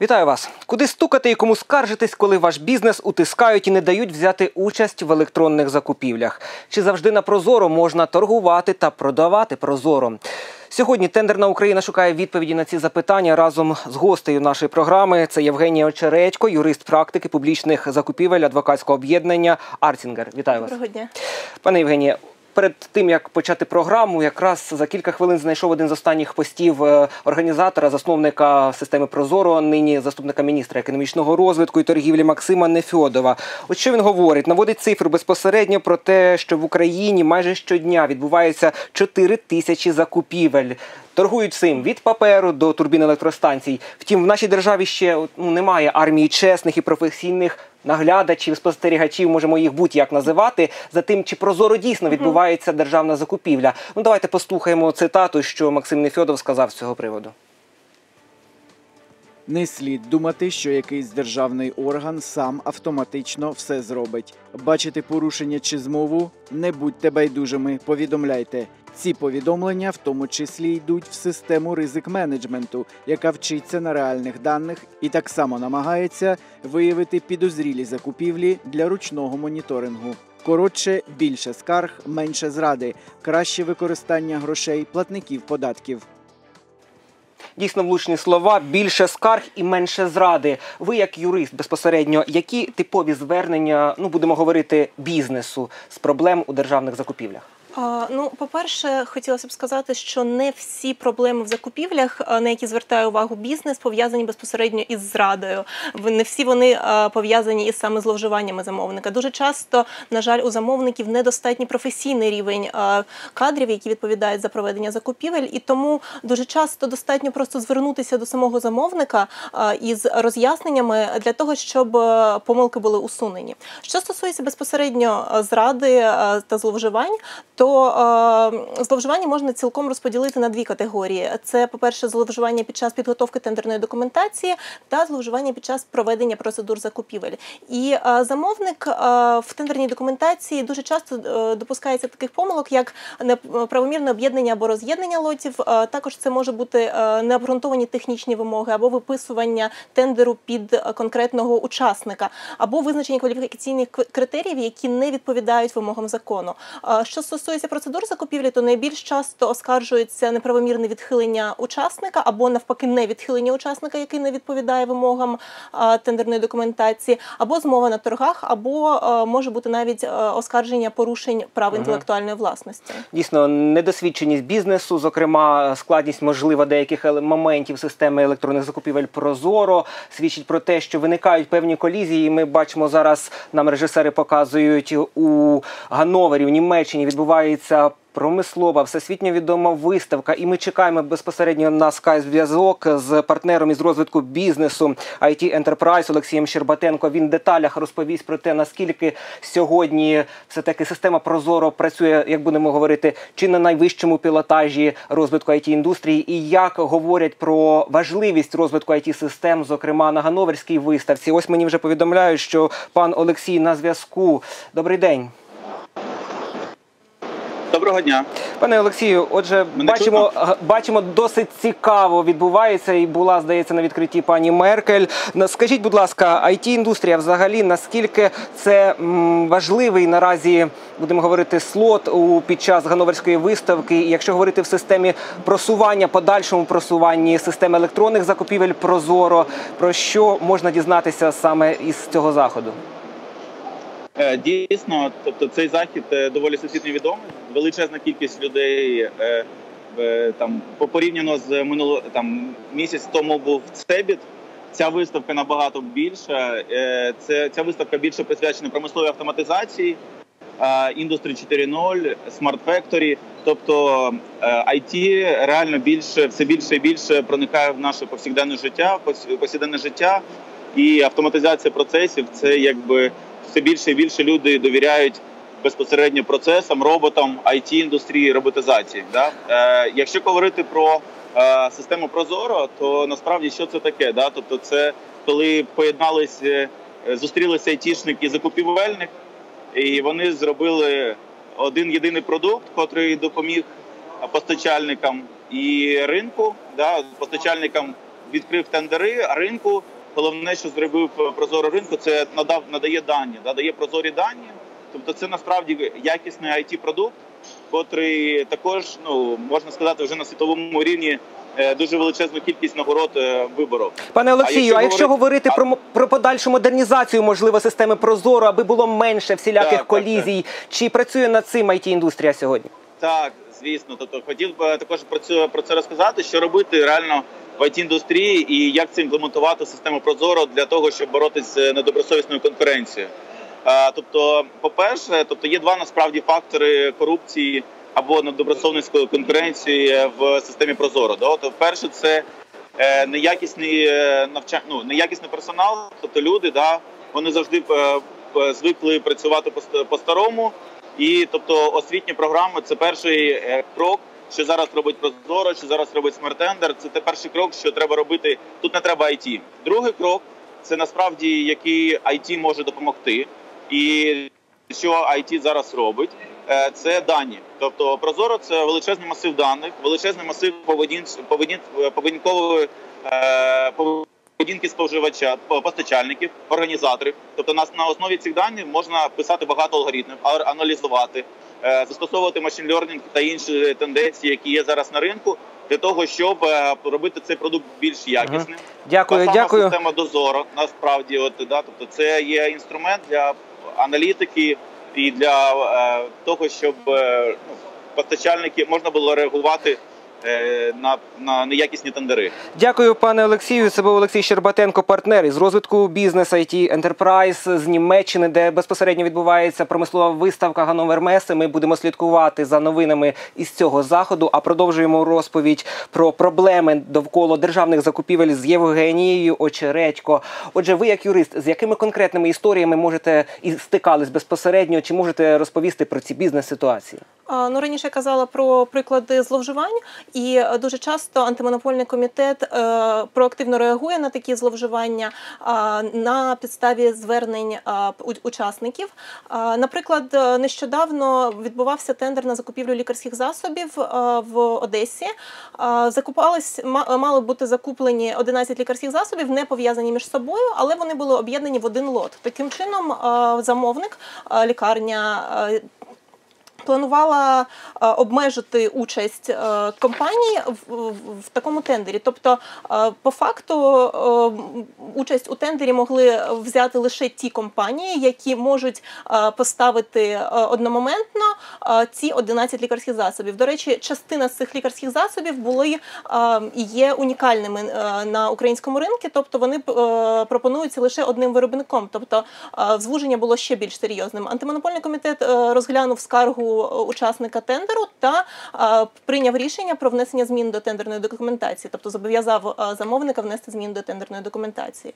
Вітаю вас! Куди стукати і кому скаржитись, коли ваш бізнес утискають і не дають взяти участь в електронних закупівлях? Чи завжди на Прозоро можна торгувати та продавати Прозоро? Сьогодні тендерна Україна шукає відповіді на ці запитання разом з гостею нашої програми. Це Євгенія Очередько, юрист практики публічних закупівель адвокатського об'єднання Арцінгер. Вітаю вас, Доброго дня. пане Євгенія. Перед тим як почати програму, якраз за кілька хвилин знайшов один з останніх постів е, організатора, засновника системи Прозоро, нині заступника міністра економічного розвитку і торгівлі Максима Нефьодова. От що він говорить? Наводить цифру безпосередньо про те, що в Україні майже щодня відбувається 4 тисячі закупівель. Торгують цим від паперу до турбін електростанцій. Втім, в нашій державі ще ну, немає армії чесних і професійних наглядачів, спостерігачів, можемо їх будь-як називати, за тим, чи прозоро дійсно відбувається державна закупівля. Ну давайте послухаємо цитату, що Максим Нефьодов сказав з цього приводу. Не слід думати, що якийсь державний орган сам автоматично все зробить. Бачите порушення чи змову? Не будьте байдужими, повідомляйте. Ці повідомлення в тому числі йдуть в систему ризик менеджменту, яка вчиться на реальних даних і так само намагається виявити підозрілі закупівлі для ручного моніторингу. Коротше, більше скарг, менше зради, краще використання грошей платників податків. Дійсно влучні слова, більше скарг і менше зради. Ви, як юрист, безпосередньо, які типові звернення, ну будемо говорити, бізнесу з проблем у державних закупівлях? Ну, по-перше, хотілося б сказати, що не всі проблеми в закупівлях, на які звертає увагу бізнес, пов'язані безпосередньо із зрадою. Не всі вони пов'язані із саме зловживаннями замовника. Дуже часто, на жаль, у замовників недостатній професійний рівень кадрів, які відповідають за проведення закупівель, і тому дуже часто достатньо просто звернутися до самого замовника із роз'ясненнями для того, щоб помилки були усунені. Що стосується безпосередньо зради та зловживань, то е, зловживання можна цілком розподілити на дві категорії: це, по-перше, зловживання під час підготовки тендерної документації та зловживання під час проведення процедур закупівель. І е, замовник е, в тендерній документації дуже часто е, допускається таких помилок, як неправомірне об'єднання або роз'єднання лотів. Е, також це може бути е, необґрунтовані технічні вимоги або виписування тендеру під конкретного учасника, або визначення кваліфікаційних критеріїв, які не відповідають вимогам закону. Що стосується процедур закупівлі, то найбільш часто оскаржується неправомірне відхилення учасника або навпаки не відхилення учасника, який не відповідає вимогам тендерної документації, або змова на торгах, або е, може бути навіть е, оскарження порушень прав інтелектуальної власності. Дійсно, недосвідченість бізнесу, зокрема, складність можлива деяких моментів системи електронних закупівель Прозоро свідчить про те, що виникають певні колізії. Ми бачимо зараз, нам режисери показують у Гановері, в Німеччині відбувається. Промислова всесвітньо відома виставка, і ми чекаємо безпосередньо на скайп-зв'язок з партнером із розвитку бізнесу IT Enterprise Олексієм Щербатенко. Він в деталях розповість про те, наскільки сьогодні все таки система Прозоро працює, як будемо говорити, чи на найвищому пілотажі розвитку it індустрії, і як говорять про важливість розвитку it систем, зокрема на Гановерській виставці. Ось мені вже повідомляють, що пан Олексій на зв'язку. Добрий день. Доброго дня. Пане Олексію, отже, Мене бачимо, г- бачимо, досить цікаво відбувається і була, здається, на відкритті пані Меркель. Скажіть, будь ласка, it індустрія взагалі наскільки це важливий наразі, будемо говорити, слот у під час Ганноверської виставки? І якщо говорити в системі просування, подальшому просуванні системи електронних закупівель Прозоро, про що можна дізнатися саме із цього заходу? Е, Дійсно, тобто цей захід е, доволі всесвітньо відомий. Величезна кількість людей е, там порівняно з минуло там місяць тому був Цебіт. Ця виставка набагато більша. Це ця виставка більше присвячена промисловій автоматизації, індустрі 4.0, Smart Factory. Тобто IT реально більше все більше і більше проникає в наше повсякденне життя, повсякденне життя і автоматизація процесів. Це якби все більше і більше люди довіряють безпосередньо процесам, роботам, it індустрії, роботизації. Да? Е, якщо говорити про е, систему Прозоро, то насправді що це таке? Да? Тобто, це коли поєднались, е, зустрілися айтішник і закупівельник, і вони зробили один єдиний продукт, котрий допоміг постачальникам і ринку, да, постачальникам відкрив тендери ринку. Головне, що зробив прозоро ринку, це надав надає дані, надає прозорі дані. Тобто, це насправді якісний it продукт котрий також ну можна сказати вже на світовому рівні е, дуже величезну кількість нагород е, виборов. Пане Олексію, якщо а якщо говорити говорити- про про подальшу модернізацію, можливо, системи Прозоро, аби було менше всіляких Так, так, колізій, чи працює над цим it індустрія сьогодні? Так, звісно. Тобто хотів би також про це про це розказати, що робити реально в it індустрії і як це імплементувати систему Прозоро для того, щоб боротися з недобросовісною конкуренцією. Тобто, по-перше, тобто є два насправді фактори корупції або недобросовницької конкуренції в системі Прозоро. Да? Тобто, перше, це е, неякісний е, навча... ну, неякісний персонал, тобто люди, да, вони завжди е, звикли працювати по-старому. І тобто освітні програми це перший е, крок, що зараз робить Прозоро, що зараз робить Смертендер. Це те перший крок, що треба робити. Тут не треба IT. Другий крок це насправді який IT може допомогти, і що IT зараз робить. е, Це дані, тобто Прозоро це величезний масив даних, величезний масив поведін, поведін, поведінкової е, поведінки споживача, постачальників, організаторів. Тобто на, на основі цих даних можна писати багато алгоритмів, аналізувати, е, застосовувати машин learning та інші тенденції, які є зараз на ринку, для того, щоб е, робити цей продукт більш якісним. Дякую, Та сама дякую. система дозору насправді, от да, тобто це є інструмент для аналітики і для е, того, щоб ну, постачальники можна було реагувати на, на неякісні тендери. Дякую, пане Олексію. Це був Олексій Щербатенко, партнер із розвитку бізнес IT Enterprise з Німеччини, де безпосередньо відбувається промислова виставка Ганновер Месе. Ми будемо слідкувати за новинами із цього заходу. А продовжуємо розповідь про проблеми довкола державних закупівель з Євгенією Очередько. Отже, ви як юрист, з якими конкретними історіями можете і стикались безпосередньо, чи можете розповісти про ці бізнес-ситуації? А, Ну раніше я казала про приклади зловживань, і е, дуже часто антимонопольний комітет е, проактивно реагує на такі зловживання на підставі звернень учасників. Наприклад, е, нещодавно відбувався тендер на закупівлю лікарських засобів в Одесі. Закупались ма- мали бути закуплені 11 лікарських засобів, не пов'язані між собою, але вони були об'єднані в один лот. Таким чином, замовник, лікарня. Планувала е, обмежити участь е, компанії в, такому тендері. Тобто, е, по факту, участь у тендері могли взяти лише ті компанії, які можуть поставити одномоментно ці 11 лікарських засобів. До речі, частина з цих лікарських засобів були і є унікальними на українському ринку, тобто вони пропонуються лише одним виробником. Тобто звуження було ще більш серйозним. Антимонопольний комітет розглянув скаргу учасника тендеру та е, прийняв рішення про внесення змін до тендерної документації, тобто зобов'язав е, замовника внести зміни до тендерної документації.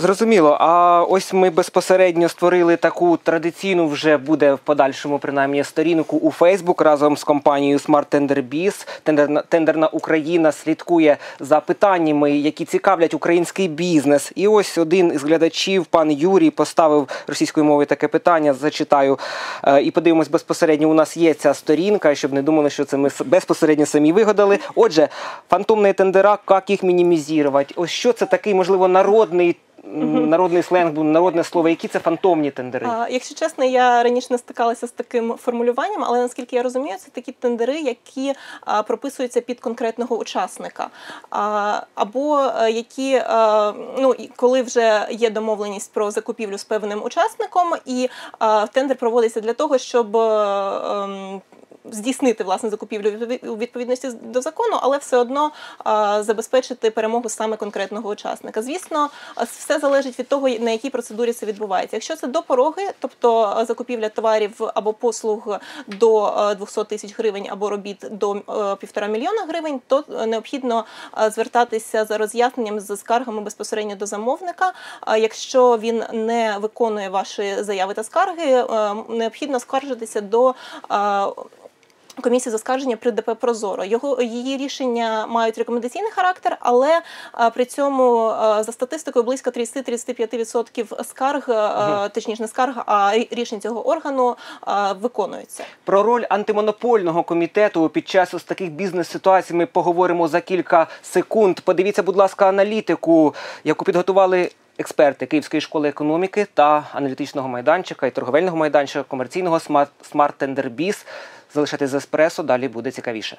Зрозуміло. А ось ми безпосередньо створили таку традиційну, вже буде в подальшому принаймні сторінку у Фейсбук разом з компанією Smart Tender Biz. Тендерна, тендерна Україна слідкує за питаннями, які цікавлять український бізнес. І ось один із глядачів, пан Юрій, поставив російською мовою таке питання. Зачитаю Е, і подивимось безпосередньо. У нас є ця сторінка, щоб не думали, що це ми безпосередньо самі вигадали. Отже, фантомні тендера, як їх мінімізувати? Ось що це такий, можливо, народний. Народний сленг, народне слово, які це фантомні тендери? А, якщо чесно, я раніше не стикалася з таким формулюванням, але наскільки я розумію, це такі тендери, які а, прописуються під конкретного учасника, а, або е, які, а, ну коли вже є домовленість про закупівлю з певним учасником, і а, тендер проводиться для того, щоб. е, ем, Здійснити власне закупівлю у відповідності до закону, але все одно забезпечити перемогу саме конкретного учасника. Звісно, все залежить від того, на якій процедурі це відбувається. Якщо це до пороги, тобто закупівля товарів або послуг до а, 200 тисяч гривень або робіт до півтора мільйона гривень, то е, необхідно звертатися за роз'ясненням з скаргами безпосередньо до замовника. Якщо він не виконує ваші заяви та скарги, е, необхідно скаржитися до Комісії з оскарження при ДП Прозоро його її рішення мають рекомендаційний характер, але а, при цьому а, за статистикою близько 30-35% скарг, а, точніше не скарг, а рішень цього органу а, виконуються. Про роль антимонопольного комітету під час ось таких бізнес-ситуацій ми поговоримо за кілька секунд. Подивіться, будь ласка, аналітику, яку підготували експерти Київської школи економіки та аналітичного майданчика і торговельного майданчика комерційного Smart, Smart Tender Biz. Залишайтесь з еспресо, далі буде цікавіше.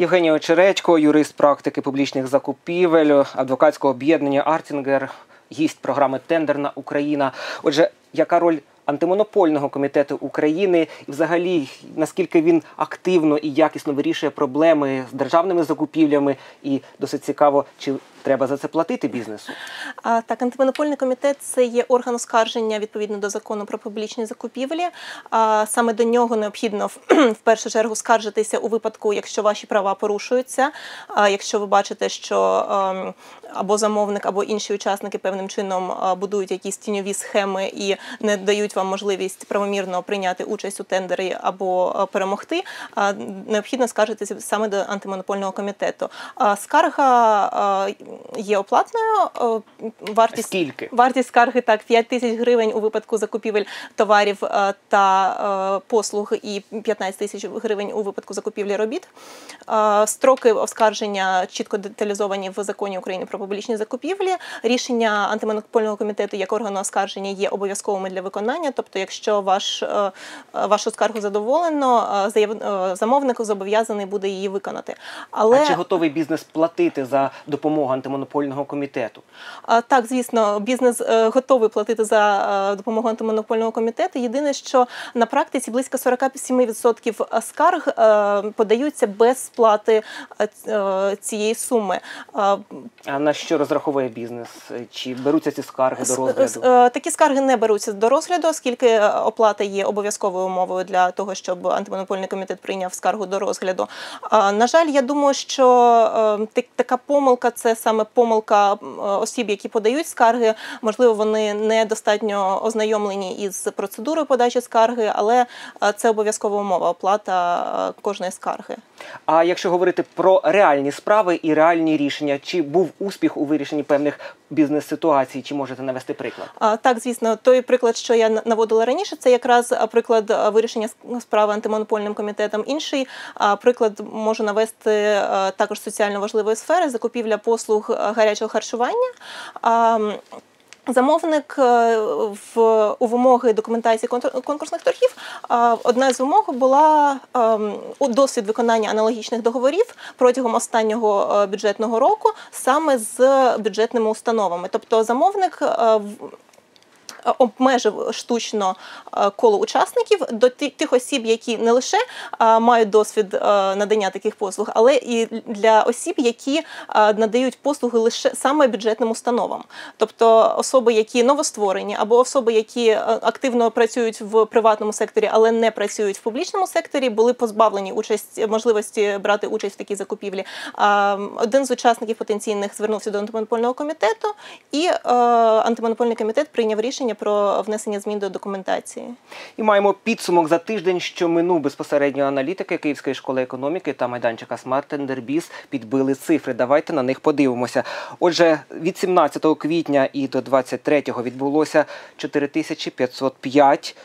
Євгеній Очередько, юрист практики публічних закупівель, адвокатського об'єднання Артінгер, гість програми Тендерна Україна. Отже, яка роль антимонопольного комітету України і, взагалі, наскільки він активно і якісно вирішує проблеми з державними закупівлями, і досить цікаво, чи треба за це платити бізнесу? А, Так, антимонопольний комітет це є орган оскарження відповідно до закону про публічні закупівлі. А, Саме до нього необхідно в, першу чергу скаржитися у випадку, якщо ваші права порушуються. А якщо ви бачите, що ем, або замовник, або інші учасники певним чином будують якісь тіньові схеми і не дають вам можливість правомірно прийняти участь у тендері або перемогти, необхідно скаржитися саме до антимонопольного комітету. Скарга є оплатною. Вартість Скільки? Вартість скарги так 5 тисяч гривень у випадку закупівель товарів та послуг і 15 тисяч гривень у випадку закупівлі робіт. Строки оскарження чітко деталізовані в законі України про публічні закупівлі. Рішення антимонопольного комітету як органу оскарження є обов'язковими для виконання. Тобто, якщо ваш, е, е, вашу скаргу задоволено, е, замовник зобов'язаний буде її виконати. Але А чи готовий бізнес платити за допомогу антимонопольного комітету? Так, звісно, бізнес готовий платити за допомогу антимонопольного комітету. Єдине, що на практиці близько 47% скарг подаються без сплати цієї суми. А на що розраховує бізнес? Чи беруться ці скарги до розгляду? е, Такі скарги не беруться до розгляду, оскільки е, оплата є обов'язковою умовою для того, щоб антимонопольний комітет прийняв скаргу до розгляду. На жаль, я думаю, що е, така помилка це саме помилка осіб, які подають скарги. Можливо, вони недостатньо ознайомлені із процедурою подачі скарги, але це обов'язкова умова оплата кожної скарги. А якщо говорити про реальні справи і реальні рішення, чи був успіх у вирішенні певних бізнес-ситуацій, чи можете навести приклад? А, Так, звісно, той приклад, що я наводила раніше, це якраз приклад вирішення справи антимонопольним комітетом. Інший приклад можу навести також соціально важливої сфери закупівля послуг гарячого харчування. Замовник е, в у вимоги документації конкурсних торгів. Одна з вимог була ем, досвід виконання аналогічних договорів протягом останнього е, бюджетного року саме з бюджетними установами. Тобто замовник е, обмежив штучно е, коло учасників до тих осіб, які не лише е, мають досвід е, надання таких послуг, але і для осіб, які е, надають послуги лише саме бюджетним установам, тобто особи, які новостворені, або особи, які е, активно працюють в приватному секторі, але не працюють в публічному секторі, були позбавлені участь можливості брати участь в такій закупівлі. Один з учасників потенційних звернувся до антимонопольного комітету, і е, антимонопольний комітет прийняв рішення про внесення змін до документації. І маємо підсумок за тиждень, що минув безпосередньо аналітики Київської школи економіки та майданчика Smart Tender підбили цифри. Давайте на них подивимося. Отже, від 17 квітня і до 23 відбулося 4505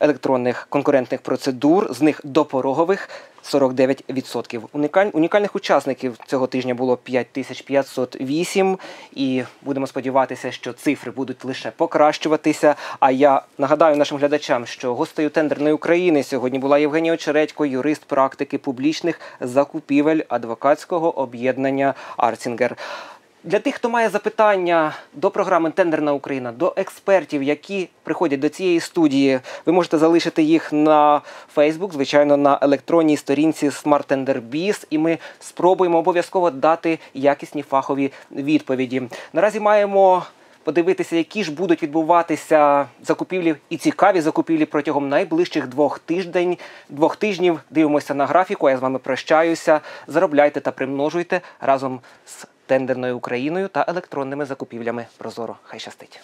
електронних конкурентних процедур, з них допорогових 49%. Унікаль- Унікальних учасників цього тижня було 5508 і будемо сподіватися, що цифри будуть лише покращуватися. А я нагадаю нашим глядачам, що гостею тендерної України сьогодні була Євгенія Очередько, юрист практики публічних закупівель адвокатського об'єднання Арцінгер. Для тих, хто має запитання до програми Тендерна Україна, до експертів, які приходять до цієї студії, ви можете залишити їх на Facebook, звичайно, на електронній сторінці Smart Tender Biz, і ми спробуємо обов'язково дати якісні фахові відповіді. Наразі маємо. Подивитися, які ж будуть відбуватися закупівлі і цікаві закупівлі протягом найближчих двох тиждень, двох тижнів. Дивимося на графіку. Я з вами прощаюся. Заробляйте та примножуйте разом з тендерною Україною та електронними закупівлями. Прозоро. Хай щастить.